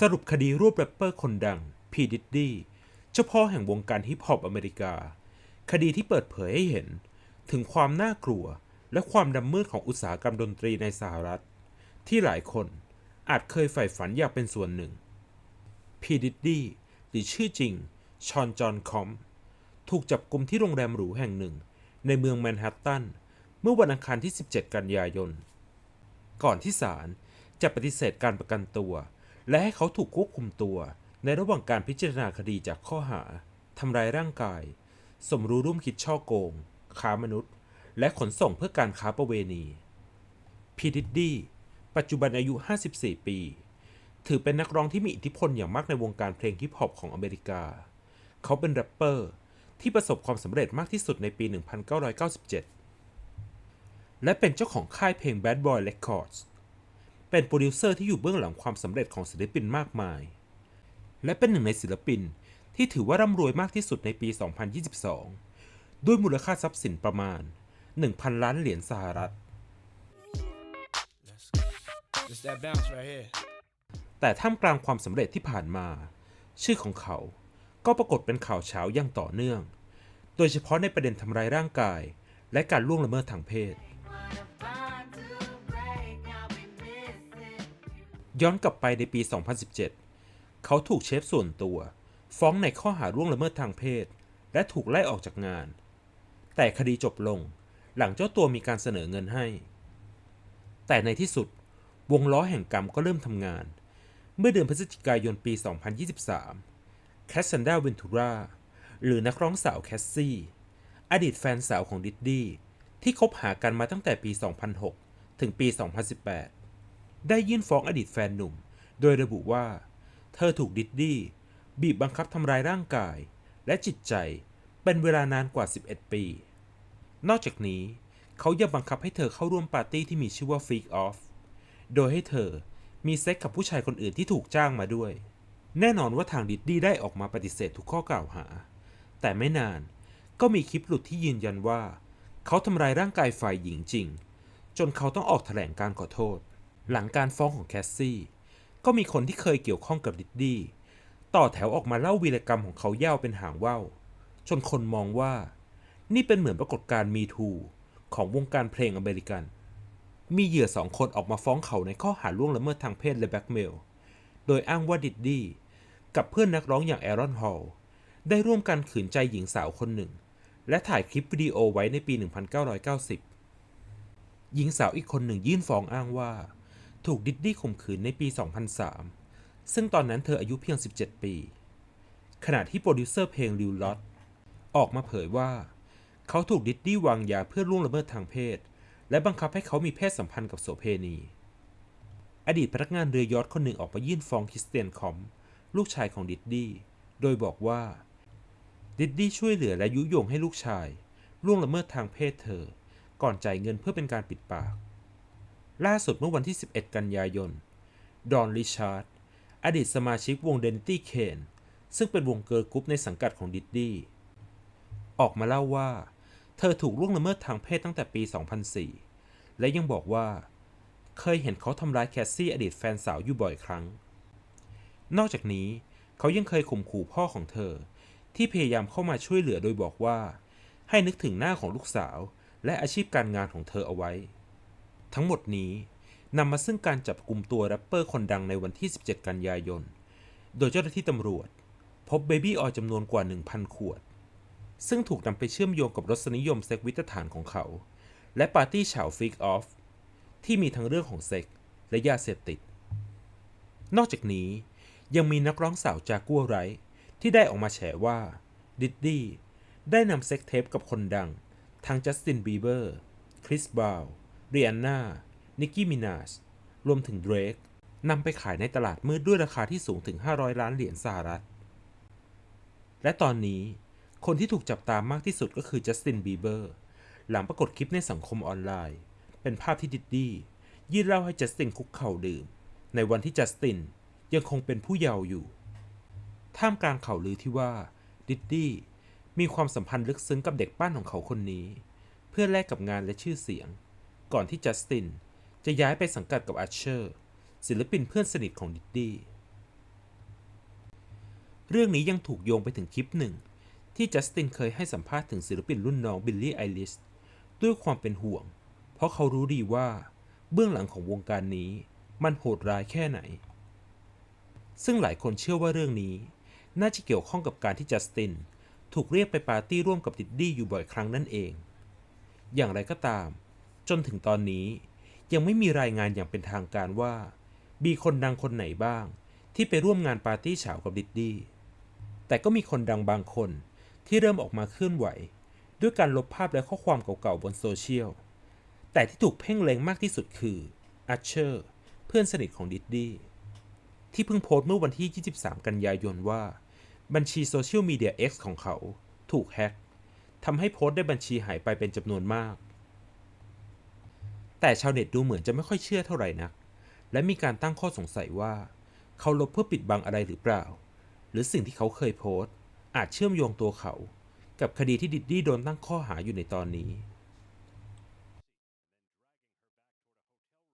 สรุปคดีรวบแรปเปอร์คนดัง พีดิดดี้ เจ้าพ่อแห่งวงการฮิปฮอปอเมริกา คดีที่เปิดเผยให้เห็น ถึงความน่ากลัวและความดำมืดของอุตสาหกรรมดนตรีในสหรัฐ ที่หลายคนอาจเคยใฝ่ฝันอยากเป็นส่วนหนึ่ง พีดิดดี้หรือชื่อจริง ชอน จอนคอม ถูกจับกุมที่โรงแรมหรูแห่งหนึ่ง ในเมืองแมนฮัตตัน เมื่อวันอังคารที่ 17 กันยายน ก่อนที่ศาลจะปฏิเสธการประกันตัว และให้เขาถูกควบคุมตัว ในระหว่างการพิจารณาคดีจากข้อหาทำร้ายร่างกาย สมรู้ร่วมคิดช่อโกงค้ามนุษย์ และขนส่งเพื่อการค้าประเวณีพีดิดดี้ปัจจุบันอายุ 54 ปี ถือเป็นนักร้องที่มีอิทธิพลอย่างมากในวงการเพลงฮิปฮอปของอเมริกา เขาเป็นแรปเปอร์ที่ประสบความสำเร็จมากที่สุดในปี 1997 และเป็นเจ้าของค่ายเพลง Bad Boy Records เป็นโปรดิวเซอร์ที่อยู่เบื้องหลังความสำเร็จของศิลปินมากมาย และเป็นหนึ่งในศิลปินที่ถือว่าร่ำรวยมากที่สุดในปี 2022 ด้วยมูลค่าทรัพย์สินประมาณ 1,000 ล้านเหรียญสหรัฐ Just that bounce right here. แต่ท่ามกลางความสำเร็จที่ผ่านมา ชื่อของเขาก็ปรากฏเป็นข่าวเช้าอย่างต่อเนื่อง โดยเฉพาะในประเด็นทำร้ายร่างกาย และการล่วงละเมิดทางเพศ ย้อนกลับไปในปี 2017 เขาถูกเชฟส่วนตัว ฟ้องในข้อหาร่วงละเมิดทางเพศ และถูกไล่ออกจากงาน แต่คดีจบลงหลังเจ้าตัวมีการเสนอเงินให้ แต่ในที่สุด วงล้อแห่งกรรมก็เริ่มทำงาน เมื่อเดือนพฤศจิกายนปี 2023 แคสซันดาเวนทูราหรือนักร้องสาวแคสซี่ อดีตแฟนสาวของดิดดี้ที่คบหากันมาตั้งแต่ปี 2006 ถึงปี 2018 ได้ยื่นฟ้องอดีตแฟนหนุ่ม โดยระบุว่า เธอถูกดิดดี้ บีบบังคับทำร้ายร่างกาย และจิตใจเป็นเวลานานกว่า 11 ปี นอกจากนี้ เขายังบังคับให้เธอเข้าร่วมปาร์ตี้ที่มีชื่อว่า Freak Off โดยให้เธอมีเซ็กกับผู้ชายคนอื่นที่ถูกจ้างมาด้วย แน่นอนว่าทางดิดดี้ได้ออกมาปฏิเสธทุกข้อกล่าวหา แต่ไม่นานก็มีคลิปหลุดที่ยืนยันว่า เขาทำร้ายร่างกายฝ่ายหญิงจริง จนเขาต้องออกแถลงการขอโทษ หลังการฟ้องของแคสซี่ ก็มีคนที่เคยเกี่ยวข้องกับดิดดี้ต่อแถวออกมาเล่าวีรกรรมของเขายาวเป็นหางว่าวจนคนมองว่า นี่เป็นเหมือนปรากฏการณ์มีทูของวงการเพลงอเมริกัน มีเหยื่อสองคนออกมาฟ้องเขาในข้อหาล่วงละเมิดทางเพศและแบล็กเมล โดยอ้างว่าดิดดี้กับเพื่อนนักร้องอย่างแอรอนฮอลล์ได้ร่วมกันขืนใจหญิงสาวคนหนึ่ง และถ่ายคลิปวิดีโอไว้ในปี 1990 หญิงสาวอีกคนหนึ่งยื่นฟ้องอ้างว่า ถูกดิดดี้ข่มขืนในปี 2003 ซึ่งตอนนั้นเธออายุเพียง 17 ปี ขณะที่โปรดิวเซอร์เพลงลิวลอตออกมาเผยว่า เขาถูกดิดดี้วางยาเพื่อล่วงละเมิดทางเพศ และบังคับให้เขามีเพศสัมพันธ์กับโสเพณี อดีตพนักงานเรือยอทคนหนึ่งออกมายื่นฟ้องคริสเตียนคอม ลูกชายของดิดดี้ โดยบอกว่า ดิดดี้ช่วยเหลือและยุยงให้ลูกชายล่วงละเมิดทางเพศเธอ ก่อนจ่ายเงินเพื่อเป็นการปิดปาก ล่าสุดเมื่อวันที่ 11 กันยายน ดอนริชาร์ด อดีตสมาชิกวงเดนตี้เคนซึ่งเป็นวงเกิร์ลกรุ๊ปในสังกัดของดิดดี้ออกมาเล่าว่า เธอถูกล่วงละเมิดทางเพศตั้งแต่ปี 2004 และยังบอกว่า เคยเห็นเขาทำร้ายแคสซี่อดีตแฟนสาวอยู่บ่อยครั้ง นอกจากนี้เขายังเคยข่มขู่พ่อของเธอ ที่พยายามเข้ามาช่วยเหลือโดยบอกว่า ให้นึกถึงหน้าของลูกสาว และอาชีพการงานของเธอเอาไว้ ทั้งหมดนี้นำมาซึ่งการจับกลุ่มตัวแรปเปอร์คนดังในวันที่ 17 กันยายน โดยเจ้าหน้าที่ตำรวจ พบเบบี้ออยจำนวนกว่า 1,000 ขวด ซึ่งถูกนำไปเชื่อมโยงกับรสนิยมเซ็กวิตฐานของเขา และปาร์ตี้เฉาฟิกออฟที่มีทั้งเรื่องของเซ็กและยาเสพติด นอกจากนี้ยังมีนักร้องสาวจากัวไรท์ที่ได้ออกมาแฉว่าดิดดี้ได้นำเซ็กเทปกับคนดัง ทั้งจัสตินบีเบอร์ คริสบราวน์ เรียนนานิกกี้มินาชรวมถึงเดรกนำไปขายในตลาดมืดด้วยราคาที่สูงถึง 500 ล้านเหรียญสหรัฐ และตอนนี้คนที่ถูกจับตามมากที่สุดก็คือจัสตินบีเบอร์หลังปรากฏคลิปในสังคมออนไลน์ เป็นภาพที่ดิดดี้ยื่นเหล้าให้จัสตินคุกเข่าดื่ม ในวันที่จัสตินยังคงเป็นผู้เยาว์อยู่ ท่ามกลางข่าวลือที่ว่าดิดดี้มีความสัมพันธ์ลึกซึ้งกับเด็กป้านของเขาคนนี้ เพื่อแลกกับงานและชื่อเสียง ก่อนที่จัสตินจะย้ายไปสังกัดกับอาร์เชอร์ ศิลปินเพื่อนสนิทของดิดดี้ เรื่องนี้ยังถูกโยงไปถึงคลิปหนึ่ง ที่จัสตินเคยให้สัมภาษณ์ถึงศิลปินรุ่นน้องบิลลี่ไอลิสด้วยความเป็นห่วง เพราะเขารู้ดีว่า เบื้องหลังของวงการนี้มันโหดร้ายแค่ไหน ซึ่งหลายคนเชื่อว่าเรื่องนี้ น่าจะเกี่ยวข้องกับการที่จัสตินถูกเรียกไปปาร์ตี้ร่วมกับดิดดี้อยู่บ่อยครั้งนั่นเอง อย่างไรก็ตาม จนถึงตอนนี้ยังไม่มีรายงานอย่างเป็นทางการว่า มีคนดังคนไหนบ้าง ที่ไปร่วมงานปาร์ตี้เฉากับดิดดี้แต่ก็มีคนดังบางคนที่เริ่มออกมาเคลื่อนไหว ด้วยการลบภาพและข้อความเก่าๆบนโซเชียล แต่ที่ถูกเพ่งเล็งมากที่สุดคืออัชเชอร์เพื่อนสนิทของดิดดี้ที่เพิ่งโพสต์เมื่อวันที่ 23 กันยายนว่า บัญชีโซเชียลมีเดีย X ของเขา ถูกแฮ็กทำให้โพสต์ได้บัญชีหายไปเป็นจำนวนมาก แต่ชาวเน็ตดูเหมือนจะไม่ค่อยเชื่อเท่าไหร่นัก และมีการตั้งข้อสงสัยว่า เขาลบเพื่อปิดบังอะไรหรือเปล่า หรือสิ่งที่เขาเคยโพสต์ อาจเชื่อมโยงตัวเขา กับคดีที่ดิดดี้โดนตั้งข้อหาอยู่ในตอนนี้